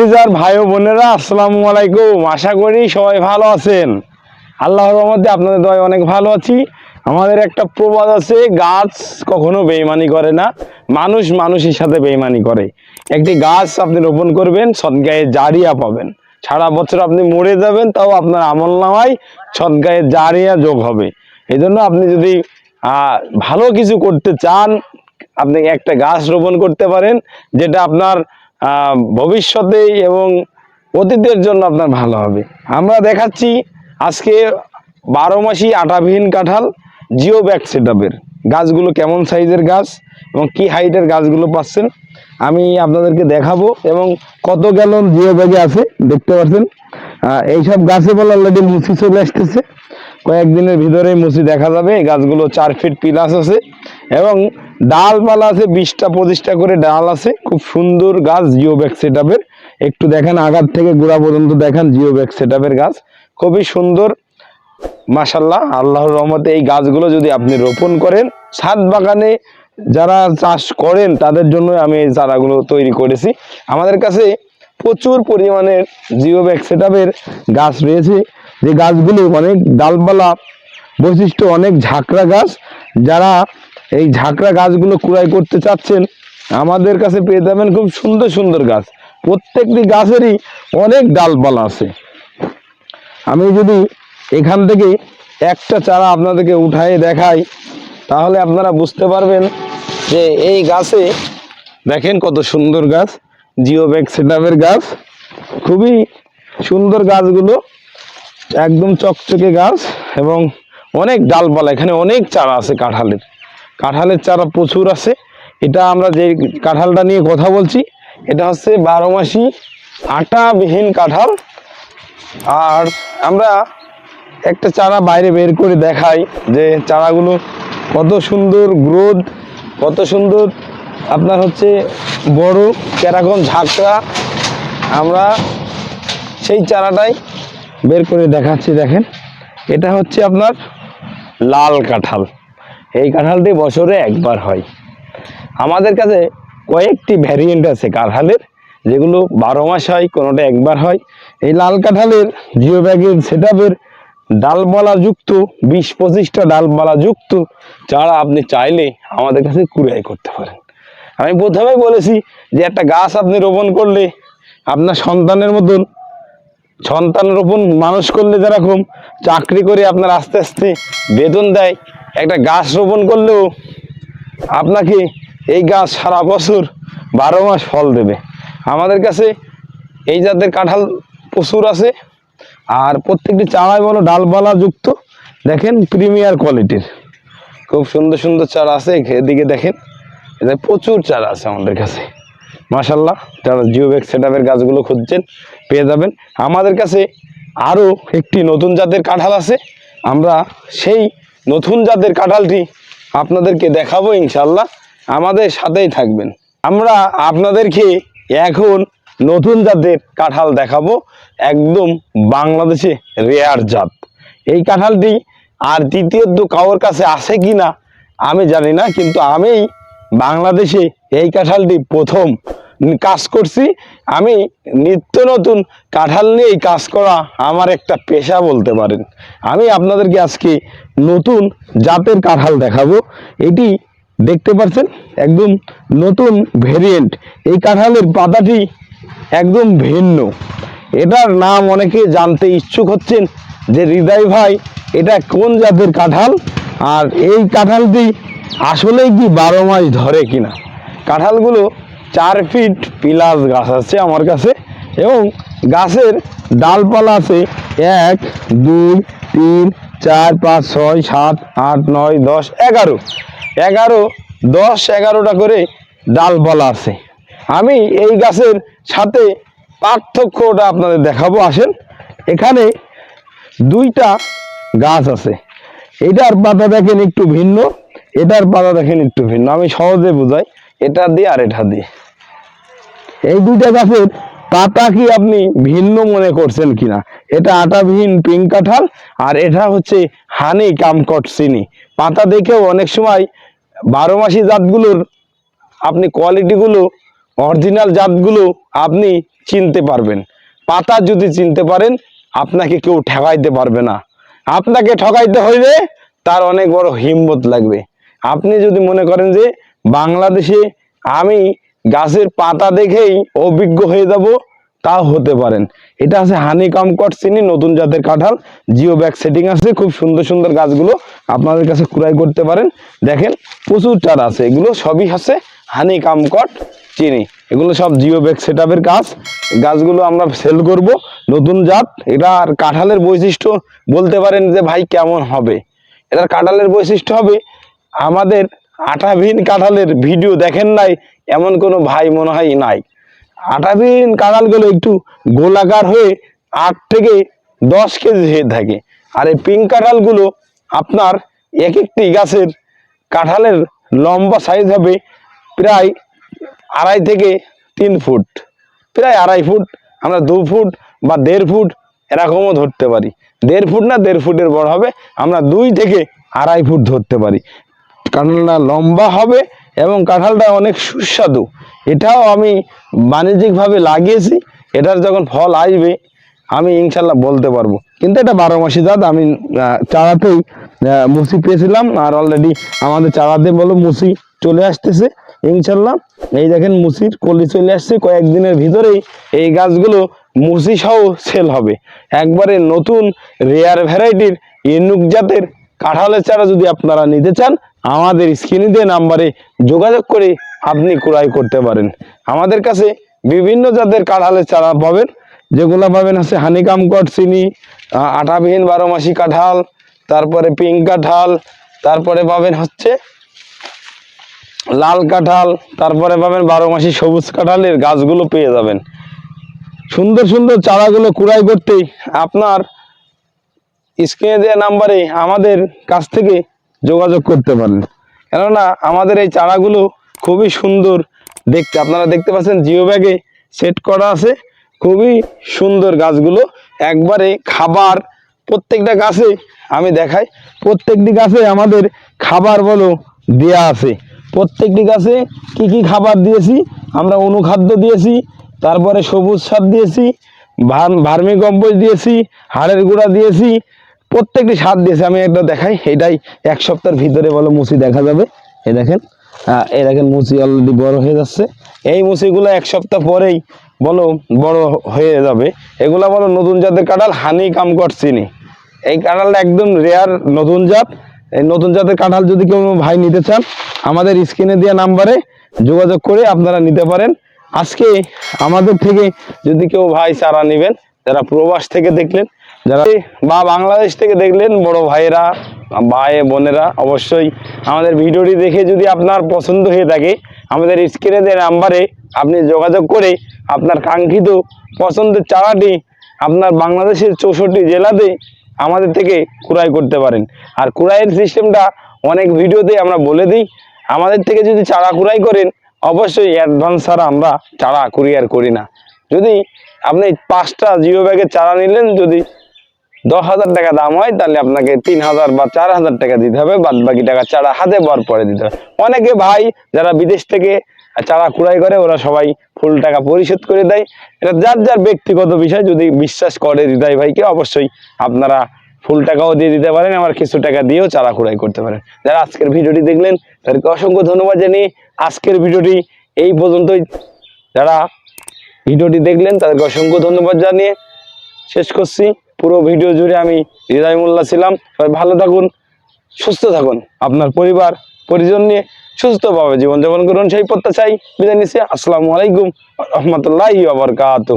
লিজার ভাই বোনেরা, আসসালামু আলাইকুম। আশা করি সবাই ভালো আছেন। আল্লাহর রহমতে আপনাদের দয় অনেক ভালো আছি। আমাদের একটা প্রবাদ আছে, গাছ কখনো বেইমানি করে না, মানুষ মানুষের সাথে বেইমানি করে। একটি গাছ আপনি রোপণ করবেন সদগায়ে জারিয়া পাবেন। সারা বছর আপনি মরে যাবেন, তাও আপনার আমল নামায় সদগায়ে জারিয়া যোগ হবে। এই আপনি যদি ভালো কিছু করতে চান, আপনি একটা গাছ রোপণ করতে পারেন, যেটা আপনার ভবিষ্যতে এবং অতীতের জন্য আপনার ভালো হবে। আমরা দেখাচ্ছি আজকে বারো মাসি আটাবিহীন কাঁঠাল, জিও ব্যাগ সেট গাছগুলো কেমন সাইজের গাছ এবং কি হাইটের গাছগুলো পাচ্ছেন, আমি আপনাদেরকে দেখাবো এবং কত গ্যালন জিও ব্যাগে আছে, দেখতে পাচ্ছেন। এইসব গাছে বলে অলরেডি মুসি চলে আসতেছে। কয়েকদিনের ভিতরেই মুসি দেখা যাবে। গাছগুলো চার ফিট পিলাস আছে এবং ডালপালা আছে, বিশটা পঁচিশটা করে ডাল আছে। খুব সুন্দর গাছ জিও ব্যাগ সেট একটু দেখেন আগার থেকে গোড়া পর্যন্ত দেখেন জিও ব্যাগ সেট গাছ। খুবই সুন্দর। মাসাল্লাহ আল্লাহর রহমতে এই গাছগুলো যদি আপনি রোপণ করেন, ছাদ বাগানে যারা চাষ করেন, তাদের জন্য আমি এই চারাগুলো তৈরি করেছি। আমাদের কাছে প্রচুর পরিমাণের জিও ব্যাগ সেট গাছ রয়েছে। যে গাছগুলো অনেক ডালপালা বৈশিষ্ট্য, অনেক ঝাঁকড়া গাছ, যারা এই ঝাঁকড়া গাছগুলো কুড়াই করতে চাচ্ছেন, আমাদের কাছে পেয়ে যাবেন খুব সুন্দর সুন্দর গাছ। প্রত্যেকটি গাছেরই অনেক ডালপালা আছে। আমি যদি এখান থেকে একটা চারা আপনাদেরকে উঠাই দেখাই, তাহলে আপনারা বুঝতে পারবেন যে এই গাছে দেখেন কত সুন্দর গাছ জিও ব্যাগ সেটআপের গাছ। খুবই সুন্দর গাছগুলো একদম চকচকে গাছ এবং অনেক ডালপালা, এখানে অনেক চারা আছে কাঁঠালের। কাঁঠালের চারা প্রচুর আছে। এটা আমরা যে কাঁঠালটা নিয়ে কথা বলছি, এটা হচ্ছে বারো মাসি আটাবিহীন কাঁঠাল। আর আমরা একটা চারা বাইরে বের করে দেখাই যে চারাগুলো কত সুন্দর গ্রোথ, কত সুন্দর আপনার হচ্ছে বড় কেরকম ঝাঁকড়া। আমরা সেই চারাটাই বের করে দেখাচ্ছি, দেখেন। এটা হচ্ছে আপনার লাল কাঁঠাল। এই কাঁঠালটি বছরে একবার হয়। আমাদের কাছে কয়েকটি ভ্যারিয়েন্ট আছে কাঁঠালের, যেগুলো বারো মাস হয়, কোনোটা একবার হয়। এই লাল কাঁঠালের জিও ব্যাগের সেট আপের ডালপালা যুক্ত বিশ পঁচিশটা ডালপালা যুক্ত চারা আপনি চাইলে আমাদের কাছে কুড়াই করতে পারেন। আমি প্রথমেই বলেছি যে একটা গাছ আপনি রোপণ করলে আপনার সন্তানের মতন সন্তান রোপণ মানুষ করলে যেরকম, চাকরি করে আপনার আস্তে আস্তে বেতন দেয়, একটা গাছ রোপণ করলেও আপনাকে এই গাছ সারা বছর বারো মাস ফল দেবে। আমাদের কাছে এই জাতের কাঁঠাল প্রচুর আছে, আর প্রত্যেকটি চারাই বলো ডালপালা যুক্ত, দেখেন প্রিমিয়ার কোয়ালিটির। খুব সুন্দর সুন্দর চারা আছে, এদিকে দেখেন এদের প্রচুর চারা আছে আমাদের কাছে। মাশাল্লাহ যারা জিও ব্যাগ সেট গাছগুলো খুঁজছেন, পেয়ে যাবেন। আমাদের কাছে আরও একটি নতুন জাতের কাঁঠাল আছে। আমরা সেই নতুন জাতের কাঁঠালটি আপনাদেরকে দেখাবো ইনশাল্লাহ আমাদের সাথেই থাকবেন। আমরা আপনাদেরকে এখন নতুন জাতের কাঁঠাল দেখাবো। একদম বাংলাদেশে রেয়ার জাত। এই কাঁঠালটি আর দ্বিতীয়ত কারোর কাছে আছে কি না আমি জানি না, কিন্তু আমি বাংলাদেশে এই কাঁঠালটি প্রথম কাজ করছি। আমি নিত্য নতুন কাঁঠাল নিয়েই কাজ করা আমার একটা পেশা বলতে পারেন। আমি আপনাদেরকে আজকে নতুন জাতের কাঁঠাল দেখাবো। এটি দেখতে পাচ্ছেন, একদম নতুন ভেরিয়েন্ট এই কাঁঠালের পাতাটি একদম ভিন্ন। এটার নাম অনেকে জানতে ইচ্ছুক হচ্ছেন যে হৃদয় ভাই, এটা কোন জাতের কাঁঠাল? আর এই কাঁঠালটি আসলেই কি বারো মাস ধরে কিনা? কাঁঠালগুলো চার ফিট পিলাস গাছ আছে আমার কাছে এবং গাছের ডালপালা আছে এক, দুই, তিন, চার, পাঁচ, ছয়, সাত, আট, নয়, দশ, এগারো। এগারো, দশ, এগারোটা করে ডালপালা আছে। আমি এই গাছের সাথে পার্থক্যটা আপনাদের দেখাবো, আসেন। এখানে দুইটা গাছ আছে। এটার পাতা দেখেন একটু ভিন্ন। এটার পাতা দেখেন একটু ভিন্ন, আমি সহজে বোঝাই, এটা দিয়ে আর এটা দিয়ে। এই দুইটা গাছের পাতা কি আপনি ভিন্ন মনে করছেন কিনা? এটা আটাবিহীন পিঙ্ক কাঁঠাল আর এটা হচ্ছে হানি কামকট চিনি। পাতা দেখেও অনেক সময় বারো মাসি জাতগুলোর আপনি কোয়ালিটিগুলো, অরিজিনাল জাতগুলো আপনি চিনতে পারবেন। পাতা যদি চিনতে পারেন, আপনাকে কেউ ঠেকাইতে পারবে না। আপনাকে ঠকাইতে হইলে তার অনেক বড় হিম্মত লাগবে। আপনি যদি মনে করেন যে বাংলাদেশে আমি গাছের পাতা দেখেই অভিজ্ঞ হয়ে যাব, তাও হতে পারেন। এটা আছে হানি কট চিনি, নতুন জাতের কাঁঠাল। জিও ব্যাগ সেটিং আছে, খুব সুন্দর সুন্দর গাছগুলো আপনাদের কাছে ক্রয় করতে পারেন। দেখেন, প্রচুর চারা আছে। এগুলো সবই আছে হানি কট চিনি। এগুলো সব জিও ব্যাগ সেট কাজ। গাছগুলো আমরা সেল করব। নতুন জাত, এটা আর কাঁঠালের বৈশিষ্ট্য বলতে পারেন যে ভাই কেমন হবে? এটার কাঁঠালের বৈশিষ্ট্য হবে আমাদের আটাভিন কাঁঠালের ভিডিও দেখেন নাই, এমন কোনো ভাই মনে হয় নাই। আটাভিন কাঁঠালগুলো একটু গোলাকার হয়ে আট থেকে দশ কেজি হয়ে থাকে। আর এই পিঙ্ক কাঁঠালগুলো আপনার এক একটি গাছের কাঁঠালের লম্বা সাইজ হবে প্রায় আড়াই থেকে তিন ফুট। প্রায় আড়াই ফুট, আমরা দু ফুট বা দেড় ফুট এরকমও ধরতে পারি। দেড় ফুট না দেড় ফুটের বড় হবে, আমরা দুই থেকে আড়াই ফুট ধরতে পারি। কাঁঠালটা লম্বা হবে এবং কাঁঠালটা অনেক সুস্বাদু। এটাও আমি বাণিজ্যিকভাবে লাগিয়েছি, এটার যখন ফল আসবে, আমি ইনশাল্লাহ বলতে পারব। কিন্তু এটা বারো মাসি জাত, আমি চারাতেই মুসি পেয়েছিলাম, আর অলরেডি আমাদের চারাতে বলো মুসি চলে আসতেছে, ইনশাল্লাহ। এই দেখেন মুসির কলি চলে আসছে, কয়েকদিনের ভিতরেই এই গাছগুলো মুসি সহ সেল হবে। একবারে নতুন রেয়ার ভ্যারাইটির ইনুক জাতের কাঁঠালের চারা যদি আপনারা নিতে চান আমাদের স্ক্রিনে দিয়ে নাম্বারে যোগাযোগ করে আপনি ক্রয় করতে পারেন। আমাদের কাছে বিভিন্ন জাতের কাঁঠালের চারা পাবেন। যেগুলো পাবেন হচ্ছে হানিকাম চিনি আঠাবিহীন বারো মাসি কাঁঠাল, তারপরে পিঙ্ক কাঁঠাল, তারপরে পাবেন হচ্ছে লাল কাঁঠাল, তারপরে পাবেন বারো মাসি সবুজ কাঁঠালের গাছগুলো পেয়ে যাবেন। সুন্দর সুন্দর চারাগুলো কুড়াই করতেই আপনার স্ক্রিনে দেওয়া নাম্বারে আমাদের কাছ থেকে যোগাযোগ করতে পারেন। কেননা আমাদের এই চারাগুলো খুবই সুন্দর দেখতে। আপনারা দেখতে পাচ্ছেন জিও ব্যাগে সেট করা আছে। খুবই সুন্দর গাছগুলো। একবারে খাবার প্রত্যেকটা গাছে আমি দেখাই, প্রত্যেকটি গাছে আমাদের খাবার বলো দেয়া আছে। প্রত্যেকটি গাছে কি কি খাবার দিয়েছি? আমরা অনুখাদ্য দিয়েছি, তারপরে সবুজ সার দিয়েছি ভার্মি কম্পোস্ট দিয়েছি, হাড়ের গুঁড়া দিয়েছি প্রত্যেকটি সার দিয়েছে, আমি একটা দেখাই। এটাই এক সপ্তাহের ভিতরে বলো মুসি দেখা যাবে। এই দেখেন এই দেখেন মুসি অলরেডি বড় হয়ে যাচ্ছে। এই মুসিগুলো এক সপ্তাহ পরেই বলো বড় হয়ে যাবে। এগুলা বলো নতুন জাতের কাঁঠাল, হানি কামকট চিনি এই কাঁঠালটা একদম রেয়ার নতুন জাত। এই নতুন জাতের কাঁঠাল যদি কেউ ভাই নিতে চান, আমাদের স্ক্রিনে দেওয়া নাম্বারে যোগাযোগ করে আপনারা নিতে পারেন। আজকে আমাদের থেকে যদি কেউ ভাই চারা নেবেন, যারা প্রবাস থেকে দেখলেন যারা বা বাংলাদেশ থেকে দেখলেন, বড় ভাইয়েরা, ভাই, বোনেরা, অবশ্যই আমাদের ভিডিওটি দেখে যদি আপনার পছন্দ হয়ে থাকে, আমাদের স্ক্রিনে দেওয়া নাম্বারে আপনি যোগাযোগ করে আপনার কাঙ্ক্ষিত পছন্দের চারাটি আপনার বাংলাদেশের চৌষট্টি জেলাতে আমাদের থেকে ক্রয় করতে পারেন। আর ক্রয়ের সিস্টেমটা অনেক ভিডিওতে আমরা বলে দিই, আমাদের থেকে যদি চারা ক্রয় করেন, অবশ্যই অ্যাডভান্স ছাড়া আমরা চারা কুরিয়ার করি না। যদি আপনি পাঁচটা জিও ব্যাগের চারা নিলেন, যদি দশ হাজার টাকা দাম হয়, তাহলে আপনাকে তিন হাজার বা চার হাজার টাকা দিতে হবে বাদ বাকি টাকা চারা হাতে পাওয়ার পরে দিতে হবে। অনেকে ভাই যারা বিদেশ থেকে চারা কুড়াই করে, ওরা সবাই ফুল টাকা পরিশোধ করে দেয়। এটা যার যার ব্যক্তিগত বিষয়, যদি বিশ্বাস করে হৃদয় ভাইকে, অবশ্যই আপনারা ফুল টাকাও দিয়ে দিতে পারেন, আবার কিছু টাকা দিয়েও চারা কুড়াই করতে পারেন। যারা আজকের ভিডিওটি দেখলেন, তাদেরকে অসংখ্য ধন্যবাদ জানিয়ে আজকের ভিডিওটি এই পর্যন্তই। যারা ভিডিওটি দেখলেন, তাদেরকে অসংখ্য ধন্যবাদ জানিয়ে শেষ করছি। পুরো ভিডিও জুড়ে আমি হৃদয় ছিলাম। সবাই ভালো থাকুন, সুস্থ থাকুন। আপনার পরিবার, পরিজন নিয়ে সুস্থভাবে জীবনযাপন করুন। সেই প্রত্যাশাই বিদায় নিচ্ছি। আসসালামু আলাইকুম রহমতুল্লাহ আবরকাত